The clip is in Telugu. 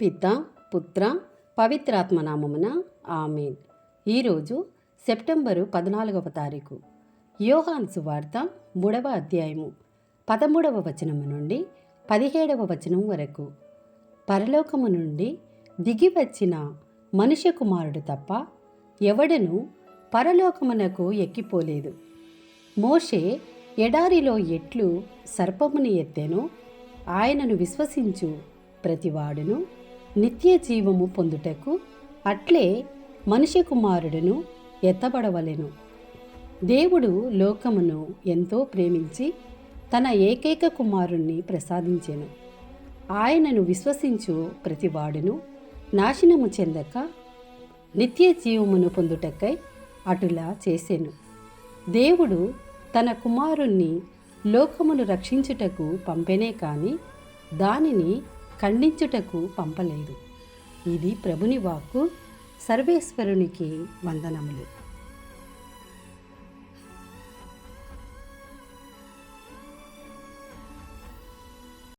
పిత పుత్ర పవిత్రాత్మ నామమున ఆమెన్. ఈరోజు సెప్టెంబరు పద్నాలుగవ తారీఖు. యోహాన్ సువార్త మూడవ అధ్యాయము. పదమూడవ వచనము నుండి పదిహేడవ వచనం వరకు. పరలోకము నుండి దిగి వచ్చిన మనుష్య కుమారుడు తప్ప ఎవడను పరలోకమునకు ఎక్కిపోలేదు. మోషే ఎడారిలో ఎట్లు సర్పముని ఎత్తెను ఆయనను విశ్వసించు ప్రతివాడును నిత్య జీవము పొందుటకు అట్లే మనిషి కుమారుడును ఎత్తబడవలెను. దేవుడు లోకమును ఎంతో ప్రేమించి తన ఏకైక కుమారుణ్ణి ప్రసాదించెను. ఆయనను విశ్వసించు ప్రతివాడును నాశనము చెందక నిత్య జీవమును పొందుటకై అటులా చేసెను. దేవుడు తన కుమారుణ్ణి లోకమును రక్షించుటకు పంపెనే కాని దానిని ఖండించుటకు పంపలేదు. ఇది ప్రభుని వాక్కు సర్వేశ్వరునికి వందనములు.